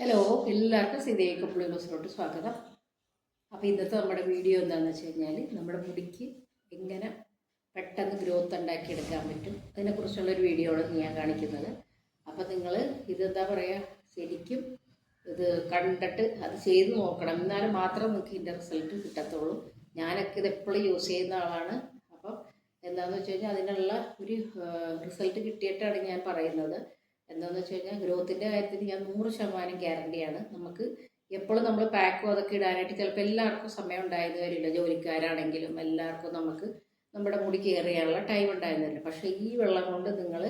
Hello എല്ലാവർക്കും സീതയെ കപ്പിളി ന്യൂസിലോട്ട് സ്വാഗതം. അപ്പോൾ ഇന്നത്തെ നമ്മുടെ വീഡിയോ എന്താണെന്ന് വെച്ച് കഴിഞ്ഞാൽ നമ്മുടെ മുടിക്ക് എങ്ങനെ പെട്ടെന്ന് ഗ്രോത്ത് ഉണ്ടാക്കിയെടുക്കാൻ പറ്റും അതിനെക്കുറിച്ചുള്ളൊരു വീഡിയോ ആണ് ഞാൻ കാണിക്കുന്നത്. അപ്പോൾ നിങ്ങൾ ഇതെന്താ പറയുക ശരിക്കും ഇത് കണ്ടിട്ട് അത് ചെയ്ത് നോക്കണം. എന്നാലും മാത്രം നിങ്ങൾക്ക് ഇതിന്റെ റിസൾട്ട് കിട്ടത്തുള്ളൂ. ഞാനൊക്കെ ഇത് എപ്പോഴും യൂസ് ചെയ്യുന്ന ആളാണ്. അപ്പം എന്താണെന്ന് വെച്ച് കഴിഞ്ഞാൽ അതിനുള്ള ഒരു റിസൾട്ട് കിട്ടിയിട്ടാണ് ഞാൻ പറയുന്നത്. എന്താണെന്ന് വെച്ച് കഴിഞ്ഞാൽ ഗ്രോത്തിന്റെ കാര്യത്തിൽ ഞാൻ നൂറ് ശതമാനം ഗ്യാരണ്ടിയാണ് നമുക്ക് എപ്പോഴും നമ്മൾ പാക്കോ അതൊക്കെ ഇടാനായിട്ട് ചിലപ്പോൾ എല്ലാവർക്കും സമയം ഉണ്ടായെന്ന് വരില്ല ജോലിക്കാരാണെങ്കിലും എല്ലാവർക്കും നമുക്ക് നമ്മുടെ മുടി കയറിയാനുള്ള ടൈം ഉണ്ടായിരുന്നില്ല. പക്ഷേ ഈ വെള്ളം കൊണ്ട് നിങ്ങൾ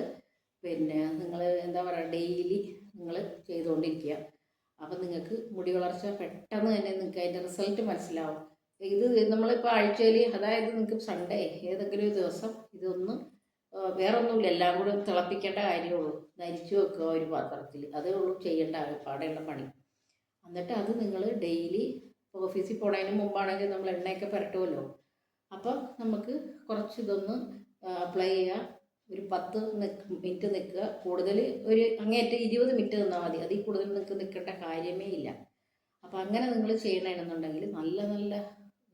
പിന്നെ നിങ്ങൾ എന്താ പറയുക ഡെയിലി നിങ്ങൾ ചെയ്തുകൊണ്ടിരിക്കുക. അപ്പം നിങ്ങൾക്ക് മുടി വളർച്ച പെട്ടെന്ന് തന്നെ നിങ്ങൾക്ക് അതിന്റെ റിസൾട്ട് മനസ്സിലാവും. ഇത് നമ്മളിപ്പോൾ ആഴ്ചയിൽ അതായത് നിങ്ങൾക്ക് സൺഡേ ഏതെങ്കിലും ഒരു ദിവസം ഇതൊന്ന് ആ, വേറെ ഒന്നുമില്ല എല്ലാം കൂടെ തിളപ്പിക്കേണ്ട കാര്യമുള്ളൂ. നരിച്ചു വെക്കുക ഒരു പാത്രത്തിൽ. അതേ ഉള്ളൂ ചെയ്യേണ്ട പാടെയുള്ള പണി. എന്നിട്ട് അത് നിങ്ങൾ ഡെയിലി ഓഫീസിൽ പോണതിന് മുമ്പാണെങ്കിൽ നമ്മൾ എണ്ണയൊക്കെ പുരട്ടുമല്ലോ അപ്പോൾ നമുക്ക് കുറച്ച് ഇതൊന്ന് അപ്ലൈ ചെയ്യുക. ഒരു പത്ത് നിക്ക് മിനിറ്റ് നിൽക്കുക. കൂടുതൽ ഒരു അങ്ങേറ്റം ഇരുപത് മിനിറ്റ് നിന്നാൽ മതി. അതിൽ കൂടുതൽ നിങ്ങൾക്ക് നിൽക്കേണ്ട കാര്യമേ ഇല്ല. അപ്പോൾ അങ്ങനെ നിങ്ങൾ ചെയ്യണമെന്നുണ്ടെങ്കിൽ നല്ല നല്ല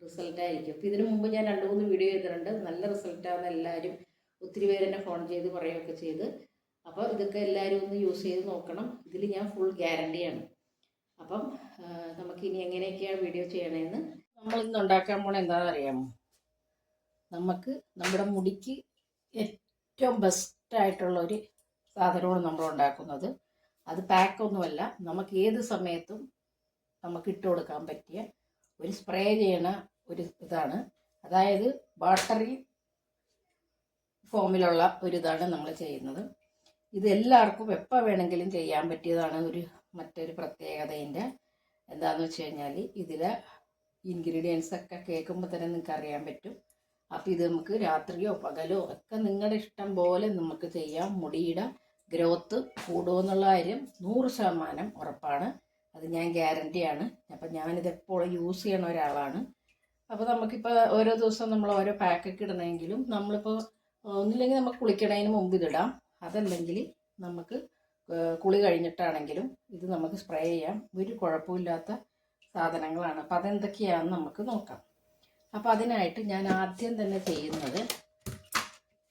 റിസൾട്ടായിരിക്കും അപ്പോൾ ഇതിനു മുമ്പ് ഞാൻ രണ്ട് മൂന്ന് വീഡിയോ ചെയ്തിട്ടുണ്ട്. നല്ല റിസൾട്ടാണ് എല്ലാവരും ഒത്തിരി പേര് ഫോൺ ചെയ്ത് പറയുകയൊക്കെ ചെയ്ത്. അപ്പോൾ ഇതൊക്കെ എല്ലാവരും ഒന്ന് യൂസ് ചെയ്ത് നോക്കണം. ഇതിൽ ഞാൻ ഫുൾ ഗ്യാരണ്ടിയാണ് അപ്പം നമുക്ക് ഇനി എങ്ങനെയൊക്കെയാണ് വീഡിയോ ചെയ്യണമെന്ന് നമ്മൾ ഇന്ന് ഉണ്ടാക്കാൻ പോണ എന്താണെന്ന് അറിയാമോ? നമുക്ക് നമ്മുടെ മുടിക്ക് ഏറ്റവും ബെസ്റ്റായിട്ടുള്ള ഒരു സാധനമാണ് നമ്മൾ ഉണ്ടാക്കുന്നത്. അത് പാക്കൊന്നുമല്ല നമുക്ക് ഏത് സമയത്തും നമുക്ക് ഇട്ട് കൊടുക്കാൻ പറ്റിയ ഒരു സ്പ്രേ ചെയ്യണ ഒരു ഇതാണ്. അതായത് ബാട്ടറി ഫോമിലുള്ള ഒരു ഇതാണ് നമ്മൾ ചെയ്യുന്നത്. ഇത് എല്ലാവർക്കും എപ്പോൾ വേണമെങ്കിലും ചെയ്യാൻ പറ്റിയതാണ് ഒരു മറ്റൊരു പ്രത്യേകതയിന്റെ എന്താണെന്ന് വെച്ച് കഴിഞ്ഞാൽ ഇതിലെ ഇൻഗ്രീഡിയൻസ് ഒക്കെ കേൾക്കുമ്പോൾ തന്നെ നിങ്ങൾക്ക് അറിയാൻ പറ്റും. അപ്പോൾ ഇത് നമുക്ക് രാത്രിയോ പകലോ ഒക്കെ നിങ്ങളുടെ ഇഷ്ടം പോലെ നമുക്ക് ചെയ്യാം. മുടിയുടെ ഗ്രോത്ത് കൂടുമെന്നുള്ള കാര്യം നൂറ് ശതമാനം ഉറപ്പാണ്. അത് ഞാൻ ഗ്യാരണ്ടിയാണ് അപ്പം ഞാനിത് എപ്പോഴും യൂസ് ചെയ്യണ ഒരാളാണ്. അപ്പോൾ നമുക്കിപ്പോൾ ഓരോ ദിവസം നമ്മൾ ഓരോ പാക്കൊക്കെ ഇടണമെങ്കിലും നമ്മളിപ്പോൾ ഒന്നില്ലെങ്കിൽ നമുക്ക് കുളിക്കണതിന് മുമ്പ് ഇതിടാം. അതല്ലെങ്കിൽ നമുക്ക് കുളി കഴിഞ്ഞിട്ടാണെങ്കിലും ഇത് നമുക്ക് സ്പ്രേ ചെയ്യാം. ഒരു കുഴപ്പമില്ലാത്ത സാധനങ്ങളാണ്. അപ്പോൾ അതെന്തൊക്കെയാണെന്ന് നമുക്ക് നോക്കാം. അപ്പോൾ അതിനായിട്ട് ഞാൻ ആദ്യം തന്നെ ചെയ്യുന്നത്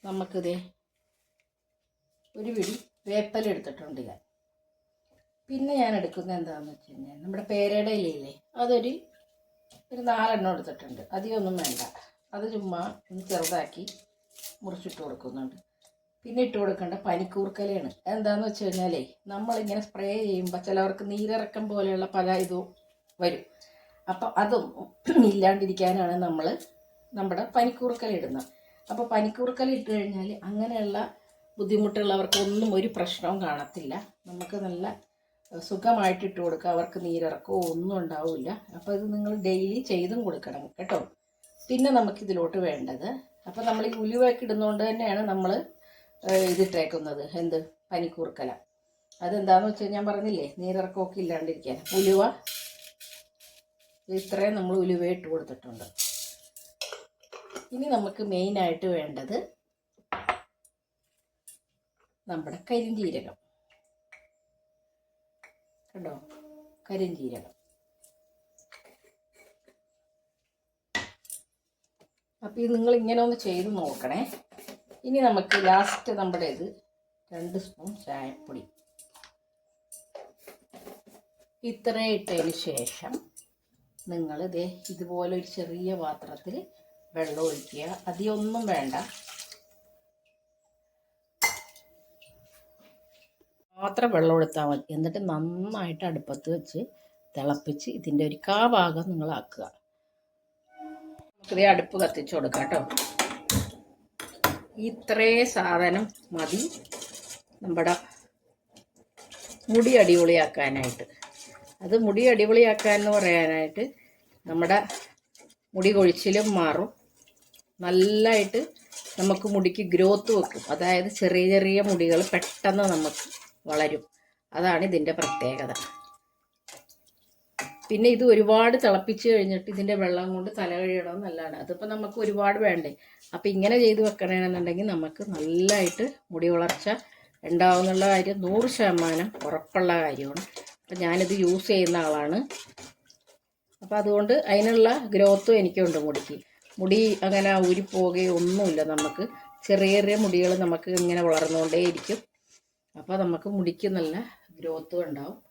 നമുക്കിത് ഒരു പിടി വേപ്പല എടുത്തിട്ടുണ്ട് ഞാൻ. പിന്നെ ഞാൻ എടുക്കുന്നത് എന്താണെന്ന് വെച്ച് കഴിഞ്ഞാൽ നമ്മുടെ പേരയുടെ ഇലയില്ലേ അതൊരു ഒരു നാലെണ്ണം എടുത്തിട്ടുണ്ട്. അധികമൊന്നും വേണ്ട. അത് ചുമ്മാ ഒന്ന് ചെറുതാക്കി മുറിച്ചിട്ട് കൊടുക്കുന്നുണ്ട്. പിന്നെ ഇട്ട് കൊടുക്കേണ്ട പനിക്കൂർക്കലയാണ്. എന്താണെന്ന് വെച്ച് കഴിഞ്ഞാലേ നമ്മളിങ്ങനെ സ്പ്രേ ചെയ്യുമ്പോൾ ചിലവർക്ക് നീരിറക്കം പോലെയുള്ള പല ഇതും വരും. അപ്പം അതും ഇല്ലാണ്ടിരിക്കാനാണ് നമ്മൾ നമ്മുടെ പനിക്കൂർക്കല ഇടുന്നത്. അപ്പോൾ പനിക്കൂർക്കല ഇട്ട് കഴിഞ്ഞാൽ അങ്ങനെയുള്ള ബുദ്ധിമുട്ടുള്ളവർക്കൊന്നും ഒരു പ്രശ്നവും കാണത്തില്ല. നമുക്ക് നല്ല സുഖമായിട്ട് ഇട്ട് കൊടുക്കുക അവർക്ക് നീരിറക്കമോ ഒന്നും ഉണ്ടാവില്ല. അപ്പോൾ ഇത് നിങ്ങൾ ഡെയിലി ചെയ്തും കൊടുക്കണം കേട്ടോ. പിന്നെ നമുക്കിതിലോട്ട് വേണ്ടത് അപ്പോൾ നമ്മൾ ഈ ഉലുവയൊക്കെ ഇടുന്നതുകൊണ്ട് തന്നെയാണ് നമ്മൾ ഇതിട്ടേക്കുന്നത്. എന്ത്? പനിക്കൂർക്കല. അതെന്താന്ന് വെച്ചാൽ ഞാൻ പറഞ്ഞില്ലേ നീരിറക്കമൊക്കെ ഇല്ലാണ്ടിരിക്കാൻ. ഉലുവ ഇത്രയും നമ്മൾ ഉലുവ ഇട്ട് കൊടുത്തിട്ടുണ്ട്. ഇനി നമുക്ക് മെയിൻ ആയിട്ട് വേണ്ടത് നമ്മുടെ കരിഞ്ചീരകം. കണ്ടോ? കരിഞ്ജീരകം അപ്പോൾ ഇത് നിങ്ങൾ ഇങ്ങനെ ഒന്ന് ചെയ്ത് നോക്കണേ. ഇനി നമുക്ക് ലാസ്റ്റ് നമ്മുടെ ഇത് രണ്ട് സ്പൂൺ ചായപ്പൊടി. ഇത്രയും ഇട്ടതിന് ശേഷം നിങ്ങൾ ഇതേ ഇതുപോലെ ഒരു ചെറിയ പാത്രത്തിൽ വെള്ളം ഒഴിക്കുക. അതിയൊന്നും വേണ്ട. മാത്രം വെള്ളം എടുത്താൽ മതി. എന്നിട്ട് നന്നായിട്ട് അടുപ്പത്ത് വെച്ച് തിളപ്പിച്ച് ഇതിന്റെ ഒരു കാ ഭാഗം നിങ്ങളാക്കുക നമുക്കിതേ അടുപ്പ് കത്തിച്ചു കൊടുക്കാം കേട്ടോ. ഇത്രേ സാധനം മതി നമ്മുടെ മുടി അടിപൊളിയാക്കാനായിട്ട്. അത് മുടി അടിപൊളിയാക്കാൻ എന്ന് പറയാനായിട്ട് നമ്മുടെ മുടി കൊഴിച്ചിലും മാറും. നല്ലതായിട്ട് നമുക്ക് മുടിക്ക് ഗ്രോത്ത് വെക്കും. അതായത് ചെറിയ ചെറിയ മുടികൾ പെട്ടെന്ന് നമുക്ക് വളരും. അതാണ് ഇതിന്റെ പ്രത്യേകത. പിന്നെ ഇത് ഒരുപാട് തിളപ്പിച്ച് കഴിഞ്ഞിട്ട് ഇതിന്റെ വെള്ളം കൊണ്ട് തല കഴുകണം നല്ലതാണ്. അതിപ്പോൾ നമുക്ക് ഒരുപാട് വേണ്ടേ. അപ്പോൾ ഇങ്ങനെ ചെയ്ത് വെക്കണമെന്നുണ്ടെങ്കിൽ നമുക്ക് നല്ലതായിട്ട് മുടി വളർച്ച ഉണ്ടാവുന്നുള്ള കാര്യം നൂറ് ശതമാനം ഉറപ്പുള്ള കാര്യമാണ്. അപ്പം ഞാനിത് യൂസ് ചെയ്യുന്ന ആളാണ്. അപ്പോൾ അതുകൊണ്ട് അതിനുള്ള ഗ്രോത്തും എനിക്കുണ്ട് മുടിക്ക്. മുടി അങ്ങനെ ഊരിപ്പോകുകയോ ഒന്നുമില്ല നമുക്ക്. ചെറിയ ചെറിയ മുടികൾ നമുക്ക് ഇങ്ങനെ വളർന്നുകൊണ്ടേയിരിക്കും. അപ്പോൾ നമുക്ക് മുടിക്ക് നല്ല ഗ്രോത്തും ഉണ്ടാവും.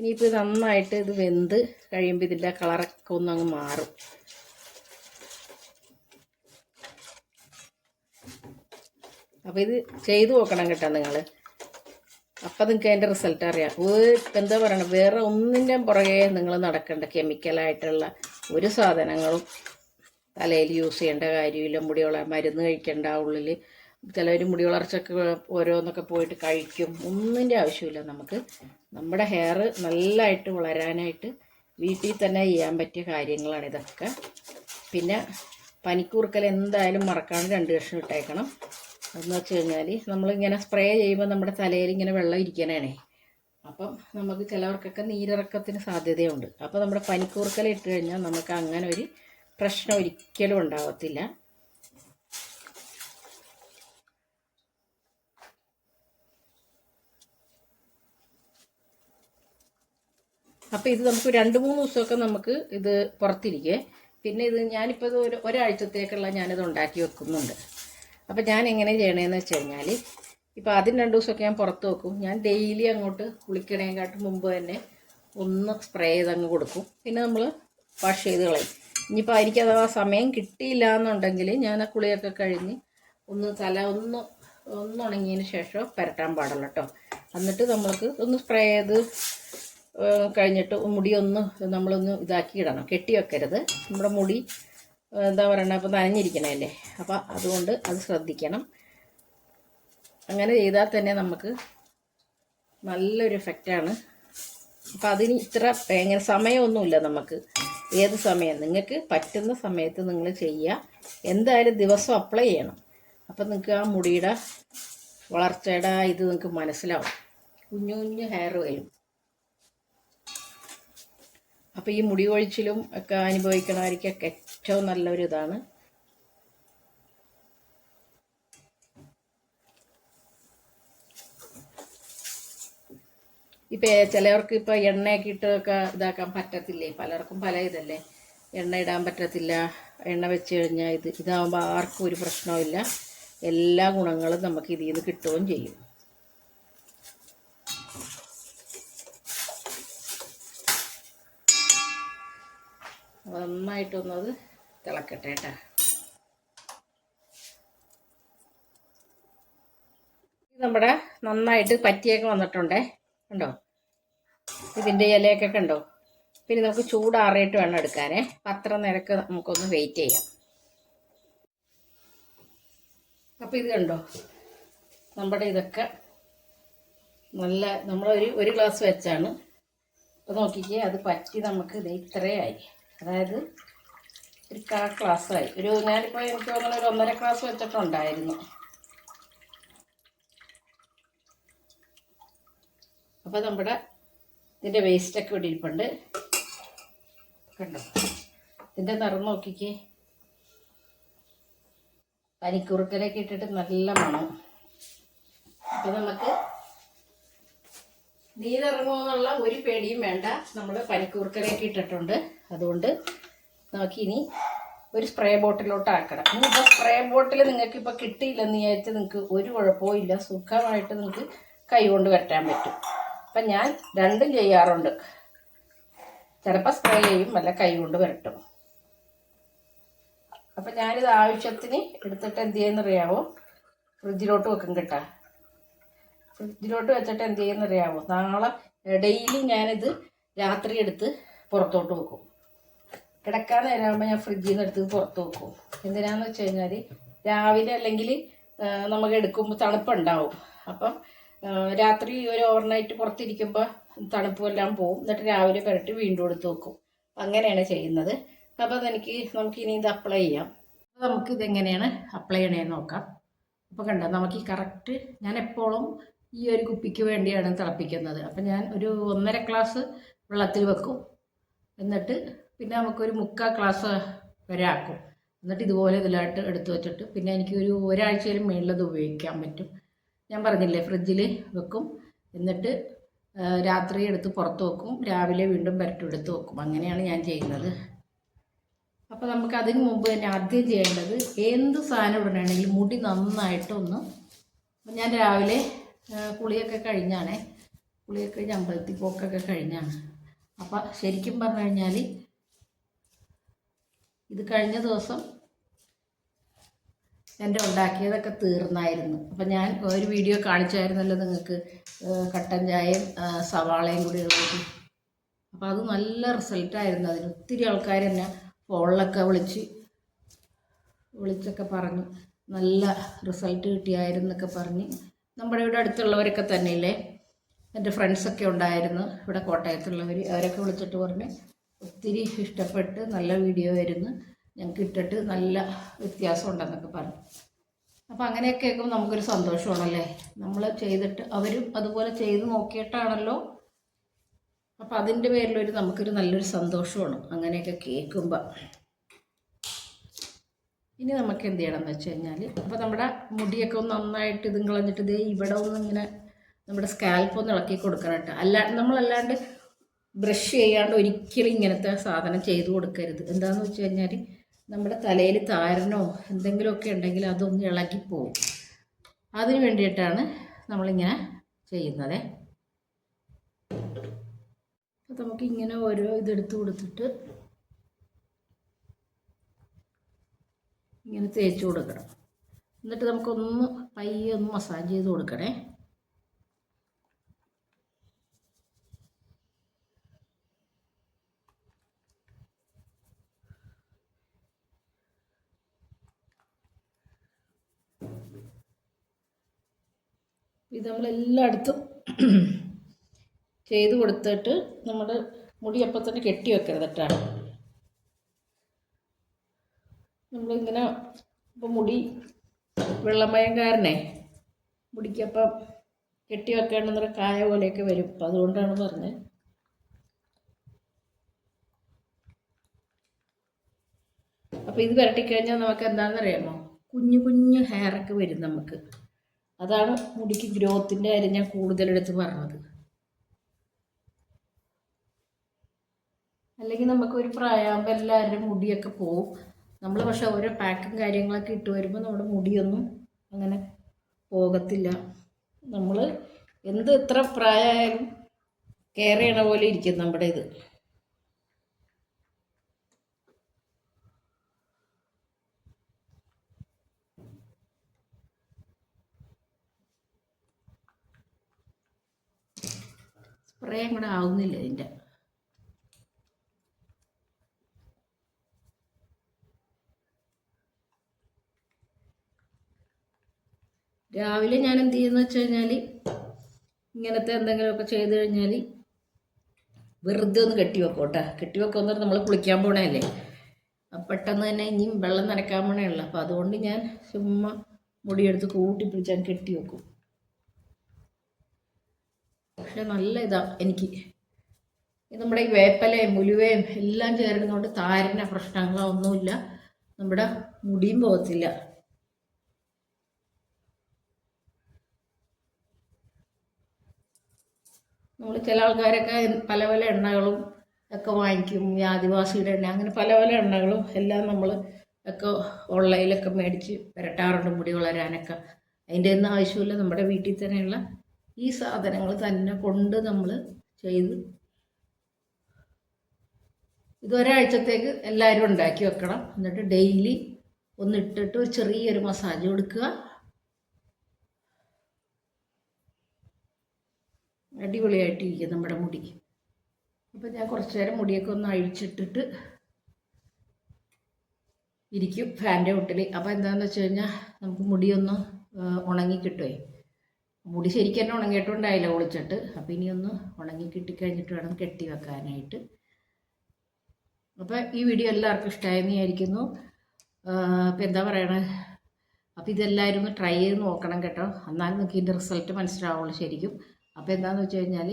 ഇനിയിപ്പോൾ ഇത് നന്നായിട്ട് ഇത് വെന്ത് കഴിയുമ്പോൾ ഇതിന്റെ കളറൊക്കെ ഒന്ന് അങ്ങ് മാറും. അപ്പോൾ ഇത് ചെയ്തു നോക്കണം കേട്ടോ നിങ്ങൾ അപ്പം നിങ്ങൾക്ക് അതിന്റെ റിസൾട്ട് അറിയാം. എന്താ പറയണ? വേറെ ഒന്നിന്റെ പുറകെ നിങ്ങൾ നടക്കേണ്ട. കെമിക്കലായിട്ടുള്ള ഒരു സാധനങ്ങളും തലയിൽ യൂസ് ചെയ്യേണ്ട കാര്യമില്ല. മുടിയുള്ള മരുന്ന് കഴിക്കേണ്ട ഉള്ളിൽ ചിലവർ മുടി വളർച്ചയൊക്കെ ഓരോന്നൊക്കെ പോയിട്ട് കഴിക്കും. ഒന്നിന്റെ ആവശ്യമില്ല നമുക്ക്. നമ്മുടെ ഹെയർ നല്ലതായിട്ട് വളരാനായിട്ട് വീട്ടിൽ തന്നെ ചെയ്യാൻ പറ്റിയ കാര്യങ്ങളാണ് ഇതൊക്കെ. പിന്നെ പനിക്കൂർക്കൽ എന്തായാലും മറക്കാണ്ട് രണ്ട് കഷ്ണം ഇട്ടേക്കണം. എന്ന് വെച്ച് കഴിഞ്ഞാൽ നമ്മളിങ്ങനെ സ്പ്രേ ചെയ്യുമ്പോൾ നമ്മുടെ തലയിൽ ഇങ്ങനെ വെള്ളം ഇരിക്കാനാണേ അപ്പം നമുക്ക് ചിലവർക്കൊക്കെ നീരിറക്കത്തിന് സാധ്യതയുണ്ട്. അപ്പോൾ നമ്മുടെ പനിക്കൂർക്കൽ ഇട്ട് കഴിഞ്ഞാൽ നമുക്ക് അങ്ങനെ ഒരു പ്രശ്നം ഒരിക്കലും ഉണ്ടാവത്തില്ല. അപ്പോൾ ഇത് നമുക്ക് രണ്ട് മൂന്ന് ദിവസമൊക്കെ നമുക്ക് ഇത് പുറത്തിരിക്കേ. പിന്നെ ഇത് ഞാനിപ്പോൾ ഇത് ഒരു ഒരാഴ്ചത്തേക്കുള്ള ഞാനിത് ഉണ്ടാക്കി വെക്കുന്നുണ്ട്. അപ്പോൾ ഞാൻ എങ്ങനെ ചെയ്യണേന്ന് വെച്ച് കഴിഞ്ഞാൽ ഇപ്പോൾ ആദ്യം രണ്ട് ദിവസമൊക്കെ ഞാൻ പുറത്ത് വെക്കും. ഞാൻ ഡെയിലി അങ്ങോട്ട് കുളിക്കണേക്കാട്ടും മുമ്പ് തന്നെ ഒന്ന് സ്പ്രേ ചെയ്തങ്ങ് കൊടുക്കും. പിന്നെ നമ്മൾ വാഷ് ചെയ്ത് കളയും. ഇനിയിപ്പോൾ എനിക്ക് അഥവാ സമയം കിട്ടിയില്ല എന്നുണ്ടെങ്കിൽ ഞാൻ ആ കുളിയൊക്കെ കഴിഞ്ഞ് ഒന്ന് തല ഒന്ന് ഒന്ന് ഉണങ്ങിയതിന് ശേഷം പുരട്ടാൻ പാടുള്ളൂ കേട്ടോ എന്നിട്ട് നമ്മൾക്ക് ഒന്ന് സ്പ്രേ ചെയ്ത് കഴിഞ്ഞിട്ട് മുടിയൊന്ന് നമ്മളൊന്ന് ഇതാക്കി ഇടണം. കെട്ടി വെക്കരുത്. നമ്മുടെ മുടി എന്താ പറയണ അപ്പോൾ നനഞ്ഞിരിക്കണല്ലേ? അപ്പോൾ അതുകൊണ്ട് അത് ശ്രദ്ധിക്കണം. അങ്ങനെ ചെയ്താൽ തന്നെ നമുക്ക് നല്ലൊരു എഫക്റ്റാണ് അപ്പം അതിന് ഇത്ര ഭയങ്കര സമയമൊന്നുമില്ല നമുക്ക്. ഏത് സമയം? നിങ്ങൾക്ക് പറ്റുന്ന സമയത്ത് നിങ്ങൾ ചെയ്യുക. എന്തായാലും ദിവസം അപ്ലൈ ചെയ്യണം. അപ്പം നിങ്ങൾക്ക് ആ മുടിയുടെ വളർച്ചയുടെ ഇത് നിങ്ങൾക്ക് മനസ്സിലാവും. കുഞ്ഞു കുഞ്ഞു ഹെയർ വരും അപ്പോൾ ഈ മുടി കൊഴിച്ചിലും ഒക്കെ അനുഭവിക്കണവർക്കൊക്കെ ഏറ്റവും നല്ലൊരു ഇതാണ്. ഇപ്പം ചിലവർക്ക് ഇപ്പോൾ എണ്ണയൊക്കെ ഇട്ടൊക്കെ ഇതാക്കാൻ പറ്റത്തില്ലേ? പലർക്കും പല ഇതല്ലേ? എണ്ണ ഇടാൻ പറ്റത്തില്ല. എണ്ണ വെച്ച് കഴിഞ്ഞാൽ ഇത് ഇതാകുമ്പോൾ ആർക്കും ഒരു പ്രശ്നവുമില്ല എല്ലാ ഗുണങ്ങളും നമുക്ക് ഇതിൽ നിന്ന് കിട്ടുകയും ചെയ്യും. നന്നായിട്ടൊന്നത് തിളക്കട്ടെ കേട്ടോ. നമ്മുടെ നന്നായിട്ട് പറ്റിയൊക്കെ വന്നിട്ടുണ്ടേ. കണ്ടോ? ഇതിന്റെ ഇലയൊക്കെ കണ്ടോ? പിന്നെ നമുക്ക് ചൂടാറിയിട്ട് വേണം എടുക്കാനേ. അത്ര നേരക്ക് നമുക്കൊന്ന് വെയിറ്റ് ചെയ്യാം. അപ്പോൾ ഇത് കണ്ടോ? നമ്മുടെ ഇതൊക്കെ നല്ല നമ്മളൊരു ഒരു ഗ്ലാസ് വെച്ചാണ്. അപ്പോൾ നോക്കിക്കേ അത് പറ്റി നമുക്ക് ഇത് ഇത്രയായി. അതായത് ഒരു കാ ഗ്ലാസ്സായി ഒരു ഞാനിപ്പോൾ എനിക്ക് തോന്നുന്നു ഒരു ഒന്നര ഗ്ലാസ് വെച്ചിട്ടുണ്ടായിരുന്നു അപ്പോൾ നമ്മുടെ ഇതിന്റെ വേസ്റ്റൊക്കെ ഇവിടെ ഇരിപ്പുണ്ട്. കണ്ടോ? ഇതിന്റെ നിറം നോക്കിക്കേ. പനിക്കുറുക്കലൊക്കെ ഇട്ടിട്ട് നല്ല മണം. അപ്പം നമുക്ക് നീരിറങ്ങുമെന്നുള്ള ഒരു പേടിയും വേണ്ട. നമ്മൾ പനിക്കൂർക്കലൊക്കെ ഇട്ടിട്ടുണ്ട്. അതുകൊണ്ട് നമുക്കിനി ഒരു സ്പ്രേ ബോട്ടിലോട്ട് ആക്കണം ഇനിയിപ്പോൾ സ്പ്രേ ബോട്ടിൽ നിങ്ങൾക്ക് ഇപ്പോൾ കിട്ടിയില്ലെന്ന് വിചാരിച്ച് നിങ്ങൾക്ക് ഒരു കുഴപ്പവും ഇല്ല. സുഖമായിട്ട് നിങ്ങൾക്ക് കൈ കൊണ്ട് വെട്ടാൻ പറ്റും. അപ്പം ഞാൻ രണ്ടും ചെയ്യാറുണ്ട്. ചിലപ്പോൾ സ്പ്രേ ചെയ്യും അല്ല കൈ കൊണ്ട് വരട്ടും. അപ്പം ഞാനിത് ആവശ്യത്തിന് എടുത്തിട്ട് എന്ത് ചെയ്യുന്നറിയാവോ? ഫ്രിഡ്ജിലോട്ട് വെക്കും കേട്ടാ. ഫ്രിഡ്ജിലോട്ട് വെച്ചിട്ട് എന്ത് ചെയ്യുന്നറിയാവോ? നാളെ ഡെയിലി ഞാനിത് രാത്രി എടുത്ത് പുറത്തോട്ട് വെക്കും. കിടക്കാൻ നേരമാകുമ്പോൾ ഞാൻ ഫ്രിഡ്ജിൽ നിന്ന് എടുത്ത് പുറത്ത് വെക്കും. എന്തിനാന്ന് വെച്ച് കഴിഞ്ഞാൽ രാവിലെ അല്ലെങ്കിൽ നമുക്ക് എടുക്കുമ്പോൾ തണുപ്പുണ്ടാവും അപ്പം രാത്രി ഒരു ഓവർനൈറ്റ് പുറത്തിരിക്കുമ്പോൾ തണുപ്പുമെല്ലാം പോവും. എന്നിട്ട് രാവിലെ പുരട്ടി വീണ്ടും എടുത്ത് വെക്കും. അങ്ങനെയാണ് ചെയ്യുന്നത്. അപ്പോൾ നമുക്ക് ഇനി ഇത് അപ്ലൈ ചെയ്യാം. അപ്പോൾ നമുക്ക് ഇതെങ്ങനെയാണ് അപ്ലൈ ചെയ്യണേന്ന് നോക്കാം. അപ്പോൾ കണ്ടോ നമുക്ക് ഈ കറക്റ്റ് ഞാൻ എപ്പോഴും ഈ ഒരു കുപ്പിക്ക് വേണ്ടിയാണ് തിളപ്പിക്കുന്നത്. അപ്പം ഞാൻ ഒരു ഒന്നര ഗ്ലാസ് വെള്ളത്തിൽ വെക്കും. എന്നിട്ട് പിന്നെ നമുക്കൊരു മുക്കാൽ ഗ്ലാസ് വരെ ആക്കും. എന്നിട്ട് ഇതുപോലെ ഇതിലായിട്ട് എടുത്തു വെച്ചിട്ട് പിന്നെ എനിക്ക് ഒരു ഒരാഴ്ചയിലും മേളിലത് ഉപയോഗിക്കാൻ പറ്റും. ഞാൻ പറഞ്ഞില്ലേ ഫ്രിഡ്ജിൽ വെക്കും. എന്നിട്ട് രാത്രി എടുത്ത് പുറത്ത് വെക്കും. രാവിലെ വീണ്ടും പുരട്ടെടുത്ത് വെക്കും. അങ്ങനെയാണ് ഞാൻ ചെയ്യുന്നത്. അപ്പോൾ നമുക്ക് അതിന് മുമ്പ് തന്നെ ആദ്യം ചെയ്യേണ്ടത് എന്ത് സാധനം ഇടണമെങ്കിലും മുടി നന്നായിട്ടൊന്ന് ഞാൻ രാവിലെ കുളിയൊക്കെ കഴിഞ്ഞാണേ. കുളിയൊക്കെ കഴിഞ്ഞ് അമ്പലത്തിൽ പോക്കൊക്കെ കഴിഞ്ഞാണ്. അപ്പം ശരിക്കും പറഞ്ഞു കഴിഞ്ഞാൽ ഇത് കഴിഞ്ഞ ദിവസം എന്റെ ഉണ്ടാക്കിയതൊക്കെ തീർന്നായിരുന്നു. അപ്പം ഞാൻ ഒരു വീഡിയോ കാണിച്ചായിരുന്നല്ലോ നിങ്ങൾക്ക് കട്ടൻ ചായയും സവാളയും കൂടി ഉള്ളത്. അപ്പം അത് നല്ല റിസൾട്ടായിരുന്നു അതിന് ഒത്തിരി ആൾക്കാർ എന്നെ ഫോണിലൊക്കെ വിളിച്ച് വിളിച്ചൊക്കെ പറഞ്ഞു. നല്ല റിസൾട്ട് കിട്ടിയായിരുന്നൊക്കെ പറഞ്ഞ്. നമ്മുടെ ഇവിടെ അടുത്തുള്ളവരൊക്കെ തന്നെയില്ലേ? എന്റെ ഫ്രണ്ട്സൊക്കെ ഉണ്ടായിരുന്നു. ഇവിടെ കോട്ടയത്തുള്ളവർ അവരൊക്കെ വിളിച്ചിട്ട് പറഞ്ഞ് ഒത്തിരി ഇഷ്ടപ്പെട്ട് നല്ല വീഡിയോ ആയിരുന്നു. ഞങ്ങൾക്ക് ഇട്ടിട്ട് നല്ല വ്യത്യാസം ഉണ്ടെന്നൊക്കെ പറഞ്ഞു. അപ്പം അങ്ങനെയൊക്കെ കേൾക്കുമ്പോൾ നമുക്കൊരു സന്തോഷമാണല്ലേ? നമ്മൾ ചെയ്തിട്ട് അവരും അതുപോലെ ചെയ്ത് നോക്കിയിട്ടാണല്ലോ. അപ്പം അതിന്റെ പേരിലൊരു നമുക്കൊരു നല്ലൊരു സന്തോഷമാണ് അങ്ങനെയൊക്കെ കേൾക്കുമ്പോൾ ഇനി നമുക്ക് എന്ത് ചെയ്യണം എന്ന് വെച്ച് കഴിഞ്ഞാൽ അപ്പോൾ നമ്മുടെ മുടിയൊക്കെ ഒന്ന് നന്നായിട്ട് ഇതും കളഞ്ഞിട്ട് ഇതേ ഇവിടെ ഒന്ന് ഇങ്ങനെ നമ്മുടെ സ്കാൽപ്പ് ഒന്ന് ഇളക്കി കൊടുക്കണം കേട്ടോ. അല്ല നമ്മളല്ലാണ്ട് ബ്രഷ് ചെയ്യാണ്ട് ഒരിക്കലും ഇങ്ങനത്തെ സാധനം ചെയ്തു കൊടുക്കരുത്. എന്താണെന്ന് വെച്ച് കഴിഞ്ഞാൽ നമ്മുടെ തലയിൽ താരനോ എന്തെങ്കിലുമൊക്കെ ഉണ്ടെങ്കിൽ അതൊന്ന് ഇളകിപ്പോവും. അതിന് വേണ്ടിയിട്ടാണ് നമ്മളിങ്ങനെ ചെയ്യുന്നത്. അപ്പം നമുക്കിങ്ങനെ ഓരോ ഇതെടുത്ത് കൊടുത്തിട്ട് ഇങ്ങനെ തേച്ച് കൊടുക്കണം. എന്നിട്ട് നമുക്കൊന്ന് പയ്യെ ഒന്ന് മസാജ് ചെയ്ത് കൊടുക്കണേ. ഇത് നമ്മളെല്ലായിടത്തും ചെയ്ത് കൊടുത്തിട്ട് നമ്മുടെ മുടി അപ്പം തന്നെ കെട്ടി വെക്കരുത് കേട്ടോ നമ്മളിങ്ങനെ ഇപ്പം മുടി വെള്ളമയം കാരനെ മുടിക്കപ്പം കെട്ടി വെക്കേണ്ടെന്നൊരു കായ പോലെയൊക്കെ വരും. അപ്പം അതുകൊണ്ടാണ് പറഞ്ഞത്. അപ്പോൾ ഇത് പുരട്ടിക്കഴിഞ്ഞാൽ നമുക്ക് എന്താണെന്ന് അറിയാമോ കുഞ്ഞു കുഞ്ഞു ഹെയറൊക്കെ വരും നമുക്ക്. അതാണ് മുടിക്ക് ഗ്രോത്തിന്റെ കാര്യം ഞാൻ കൂടുതലെടുത്ത് പറഞ്ഞത്. അല്ലെങ്കിൽ നമുക്ക് ഒരു പ്രായമാകുമ്പോൾ എല്ലാവരുടെയും മുടിയൊക്കെ പോവും. നമ്മൾ പക്ഷെ ഓരോ പാക്കും കാര്യങ്ങളൊക്കെ ഇട്ട് വരുമ്പോൾ നമ്മുടെ മുടിയൊന്നും അങ്ങനെ പോകത്തില്ല. നമ്മൾ എന്ത് എത്ര പ്രായമായാലും കെയർ ചെയ്യണ പോലെ ഇരിക്കും നമ്മുടെ ഇത്. സ്പ്രേ കൂടെ ആവുന്നില്ല ഇതിന്റെ. രാവിലെ ഞാൻ എന്ത് ചെയ്യുന്ന വെച്ച് കഴിഞ്ഞാൽ ഇങ്ങനത്തെ എന്തെങ്കിലുമൊക്കെ ചെയ്ത് കഴിഞ്ഞാൽ വെറുതെ ഒന്ന് കെട്ടി വെക്കും കേട്ടോ. കെട്ടി വെക്കുമെന്ന് പറഞ്ഞാൽ നമ്മൾ കുളിക്കാൻ പോണേ പെട്ടെന്ന് തന്നെ ഇനിയും വെള്ളം നനയ്ക്കാൻ പോണേ ഉള്ളു. അപ്പോൾ അതുകൊണ്ട് ഞാൻ ചുമ്മാ മുടിയെടുത്ത് കൂട്ടി പിടിച്ച് ഞാൻ കെട്ടി വെക്കും. പക്ഷെ നല്ല ഇതാ എനിക്ക്. നമ്മുടെ ഈ വേപ്പലയും മുലുവയും എല്ലാം ചേരുന്നതുകൊണ്ട് താരന പ്രശ്നങ്ങളോ ഒന്നുമില്ല നമ്മുടെ മുടിയും പോകത്തില്ല. നമ്മൾ ചില ആൾക്കാരൊക്കെ പല പല എണ്ണകളും ഒക്കെ വാങ്ങിക്കും ഈ ആദിവാസിയുടെ എണ്ണ. അങ്ങനെ പല പല എണ്ണകളും എല്ലാം നമ്മൾ ഒക്കെ ഓൺലൈനിലൊക്കെ മേടിച്ച് പുരട്ടാറുണ്ട് മുടി വളരാനൊക്കെ. അതിന്റെ ഒന്നും ആവശ്യമില്ല. നമ്മുടെ വീട്ടിൽ തന്നെയുള്ള ഈ സാധനങ്ങൾ തന്നെ കൊണ്ട് നമ്മൾ ചെയ്ത് ഇത് ഒരാഴ്ചത്തേക്ക് എല്ലാവരും ഉണ്ടാക്കി വെക്കണം. എന്നിട്ട് ഡെയിലി ഒന്നിട്ടിട്ട് ഒരു ചെറിയൊരു മസാജ് കൊടുക്കുക. അടിപൊളിയായിട്ടിരിക്കും നമ്മുടെ മുടി. അപ്പം ഞാൻ കുറച്ച് നേരം മുടിയൊക്കെ ഒന്ന് അഴിച്ചിട്ടിട്ട് ഇരിക്കും ഫാന്റെ മുട്ടിൽ അപ്പോൾ എന്താണെന്ന് വെച്ച് കഴിഞ്ഞാൽ നമുക്ക് മുടിയൊന്ന് ഉണങ്ങി മുടി ശരിക്കും തന്നെ ഉണങ്ങിയിട്ടുണ്ടായില്ല ഒളിച്ചിട്ട് അപ്പം ഇനി ഒന്ന് ഉണങ്ങി കിട്ടിക്കഴിഞ്ഞിട്ട് വേണം കെട്ടി വെക്കാനായിട്ട്. അപ്പോൾ ഈ വീഡിയോ എല്ലാവർക്കും ഇഷ്ടമായെന്ന് വിചാരിക്കുന്നു. അപ്പം എന്താ പറയണേ? അപ്പോൾ ഇതെല്ലാവരും ഒന്ന് ട്രൈ ചെയ്ത് നോക്കണം കേട്ടോ. എന്നാൽ നിങ്ങൾക്ക് ഇതിന്റെ റിസൾട്ട് മനസ്സിലാവുള്ളൂ ശരിക്കും. അപ്പോൾ എന്താണെന്ന് വെച്ച് കഴിഞ്ഞാൽ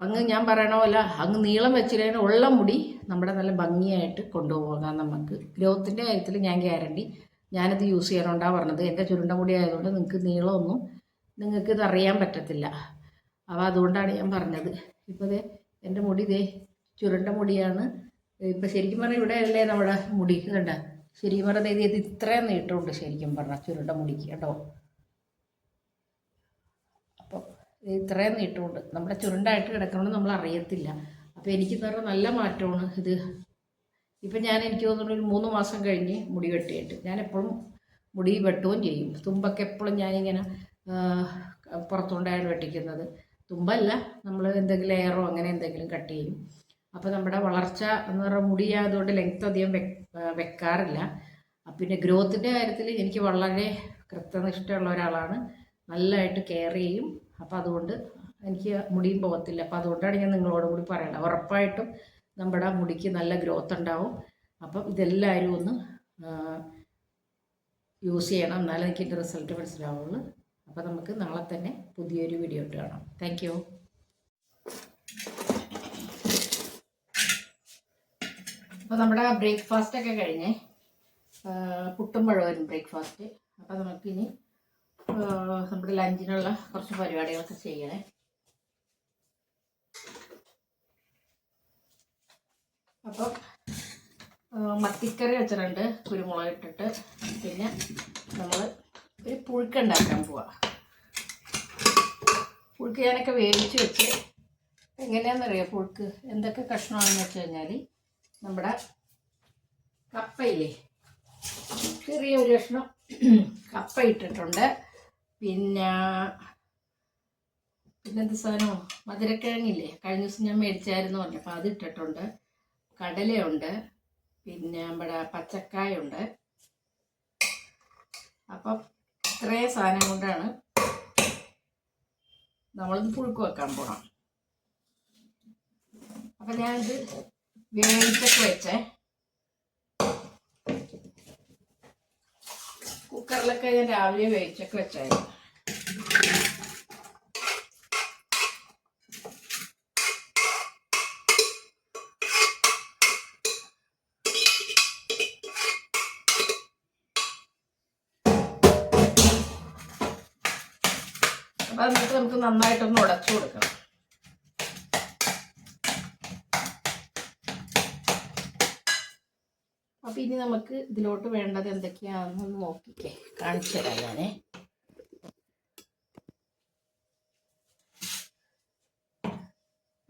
അങ്ങ് ഞാൻ പറയണ പോലെ അങ്ങ് നീളം വെച്ചില്ലെങ്കിൽ ഉള്ള മുടി നമ്മുടെ നല്ല ഭംഗിയായിട്ട് കൊണ്ടുപോകാം നമുക്ക്. ഗ്രോത്തിന്റെ കാര്യത്തിൽ ഞാൻ ഗ്യാരണ്ടി ഞാനിത് യൂസ് ചെയ്യാനുണ്ടാ പറഞ്ഞത്. എന്റെ ചുരുണ്ട മുടി ആയതുകൊണ്ട് നിങ്ങൾക്ക് നീളമൊന്നും നിങ്ങൾക്ക് ഇത് അറിയാൻ പറ്റത്തില്ല. അപ്പോൾ അതുകൊണ്ടാണ് ഞാൻ പറഞ്ഞത്. ഇപ്പോൾ ഇതേ എന്റെ മുടി ഇതേ ചുരുണ്ട മുടിയാണ്. ഇപ്പം ശരിക്കും പറഞ്ഞാൽ ഇവിടെ അല്ലേ നമ്മുടെ മുടി കണ്ട? ശരിക്കും പറഞ്ഞാൽ ഇത് ഇത്രയും നീട്ടമുണ്ട് ശരിക്കും പറഞ്ഞാൽ ചുരുണ്ട മുടിക്ക് കേട്ടോ അപ്പോൾ ഇത്രയും നീട്ടമുണ്ട്. നമ്മുടെ ചുരുണ്ടായിട്ട് കിടക്കണമെന്ന് നമ്മൾ അറിയത്തില്ല അപ്പോൾ എനിക്ക് പറഞ്ഞാൽ നല്ല മാറ്റമാണ് ഇത്. ഇപ്പം ഞാൻ എനിക്ക് തോന്നുന്നു ഒരു മൂന്ന് മാസം കഴിഞ്ഞ് മുടി വെട്ടിയിട്ട്. ഞാൻ എപ്പോഴും മുടി വെട്ടുകയും ചെയ്യും. തുമ്പൊക്കെ എപ്പോഴും ഞാനിങ്ങനെ പുറത്തുകൊണ്ടായാലും വെട്ടിക്കുന്നത്. തുമ്പല്ല നമ്മൾ എന്തെങ്കിലും എയറോ അങ്ങനെ എന്തെങ്കിലും കട്ട് ചെയ്യും. അപ്പോൾ നമ്മുടെ വളർച്ച എന്ന് പറഞ്ഞാൽ മുടി ആയതുകൊണ്ട് ലെങ്ത് അധികം വെക്ക് വെക്കാറില്ല. പിന്നെ ഗ്രോത്തിന്റെ കാര്യത്തിൽ എനിക്ക് വളരെ കൃത്യനിഷ്ഠയുള്ള ഒരാളാണ്. നല്ലതായിട്ട് കെയർ ചെയ്യും. അപ്പോൾ അതുകൊണ്ട് എനിക്ക് മുടിയും പോകത്തില്ല. അപ്പോൾ അതുകൊണ്ടാണ് ഞാൻ നിങ്ങളോടും കൂടി പറയണത്. ഉറപ്പായിട്ടും നമ്മുടെ മുടിക്ക് നല്ല ഗ്രോത്ത് ഉണ്ടാവും. അപ്പം ഇതെല്ലാവരും ഒന്ന് യൂസ് ചെയ്യണം. എന്നാലേ എനിക്ക് എന്റെ റിസൾട്ട് മനസ്സിലാവുള്ളൂ. അപ്പോൾ നമുക്ക് നാളെ തന്നെ പുതിയൊരു വീഡിയോ ഇട്ട് കാണാം. താങ്ക് അപ്പോൾ നമ്മുടെ ബ്രേക്ക്ഫാസ്റ്റ് ഒക്കെ കഴിഞ്ഞ് പുട്ടും പഴവരും ബ്രേക്ക്ഫാസ്റ്റ് അപ്പോൾ നമുക്കിനി നമ്മുടെ ലഞ്ചിനുള്ള കുറച്ച് പരിപാടികളൊക്കെ ചെയ്യണേ. അപ്പം മത്തിക്കറി വെച്ചിട്ടുണ്ട്. കുരുമുളക് ഇട്ടിട്ട് പിന്നെ നമ്മൾ ഒരു പുഴുക്ക് ഉണ്ടാക്കാൻ പോവാ. പുഴുക്ക് ഞാനൊക്കെ വേവിച്ച് വെച്ച്. എങ്ങനെയാണെന്നറിയാം പുഴുക്ക്? എന്തൊക്കെ കഷ്ണമാണെന്ന് വെച്ച് കഴിഞ്ഞാൽ നമ്മുടെ കപ്പയില്ലേ? ചെറിയൊരു കഷ്ണം കപ്പ ഇട്ടിട്ടുണ്ട്. പിന്നെ പിന്നെന്ത് സാധനമോ? മധുരക്കിഴങ്ങില്ലേ? കഴിഞ്ഞ ദിവസം ഞാൻ മേടിച്ചായിരുന്നു പറഞ്ഞു. അപ്പോൾ അത് ഇട്ടിട്ടുണ്ട്. കടലയുണ്ട്. പിന്നെ നമ്മുടെ പച്ചക്കായുണ്ട്. അപ്പം ഇത്രയും സാധനം കൊണ്ടാണ് നമ്മളിത് പുഴുക്ക് വെക്കാൻ പോകണം അപ്പം ഞാനിത് വേവിച്ചൊക്കെ വെച്ചേ. കുക്കറിലൊക്കെ ഞാൻ രാവിലെ വേവിച്ചൊക്കെ വെച്ചായിരുന്നു. അപ്പം എന്നിട്ട് നമുക്ക് നന്നായിട്ടൊന്ന് ഉടച്ചു കൊടുക്കണം. അപ്പം ഇനി നമുക്ക് ഇതിലോട്ട് വേണ്ടത് എന്തൊക്കെയാണെന്ന് നോക്കിക്കേ. കാണിച്ചു തരാം ഞാനേ.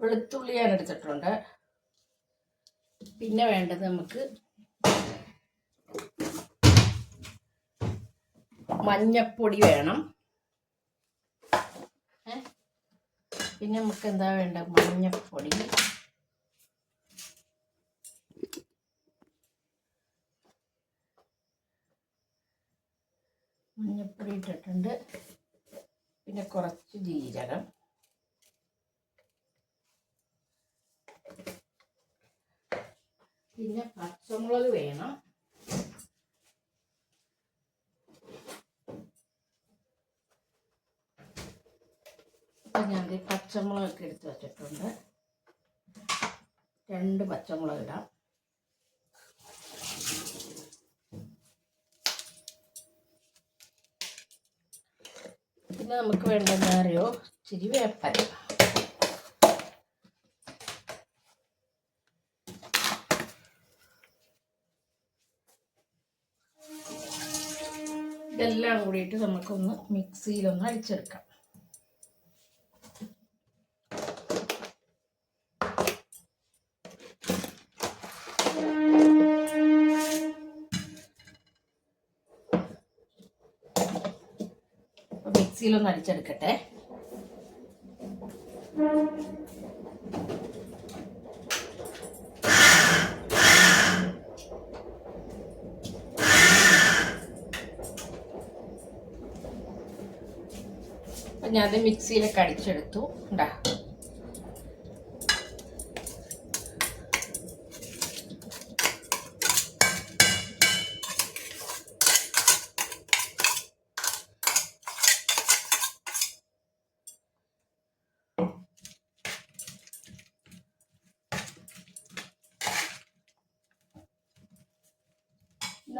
വെളുത്തുള്ളി ഞാൻ എടുത്തിട്ടുണ്ട്. പിന്നെ വേണ്ടത് നമുക്ക് മഞ്ഞപ്പൊടി വേണം. പിന്നെ നമുക്ക് എന്താ വേണ്ട? മഞ്ഞപ്പൊടി. മഞ്ഞപ്പൊടി ഇട്ടിട്ടുണ്ട്. പിന്നെ കുറച്ച് ജീരകം. പിന്നെ പച്ചമുളക് വേണം. അപ്പം ഞാൻ പച്ചമുളക് എടുത്ത് വെച്ചിട്ടുണ്ട്. രണ്ട് പച്ചമുളക് ഇടാം. പിന്നെ നമുക്ക് വേണ്ടതെന്ന് അറിയോ? ഇച്ചിരി വേപ്പര ഇതെല്ലാം കൂടിയിട്ട് നമുക്കൊന്ന് മിക്സിയിലൊന്ന് അടിച്ചെടുക്കാം അപ്പോൾ മിക്സിയിലൊന്ന് അടിച്ചെടുക്കട്ടെ. ഞാനത് മിക്സിയിലൊക്കെ അടിച്ചെടുത്തു. ഉണ്ടാ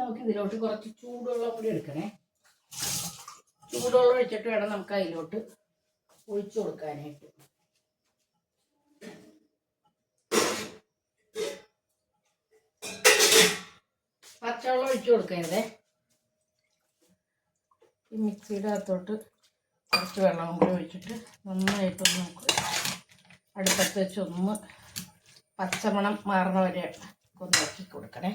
നമുക്ക് ഇതിലോട്ട് കുറച്ച് ചൂടുവെള്ളം കൂടി എടുക്കണേ. ചൂടുവെള്ളം ഒഴിച്ചിട്ട് വേണം നമുക്ക് അതിലോട്ട് ഒഴിച്ചു കൊടുക്കാനായിട്ട്. പച്ചവെള്ളം ഒഴിച്ചു കൊടുക്കരുതേ. ഈ മിക്സിയുടെ അകത്തോട്ട് കുറച്ച് വെള്ളം കൂടി ഒഴിച്ചിട്ട് നന്നായിട്ട് നമുക്ക് അടുപ്പത്ത് വെച്ച് ഒന്ന് പച്ചമണം മാറണ വരെ ഒന്ന് കൊടുക്കണേ.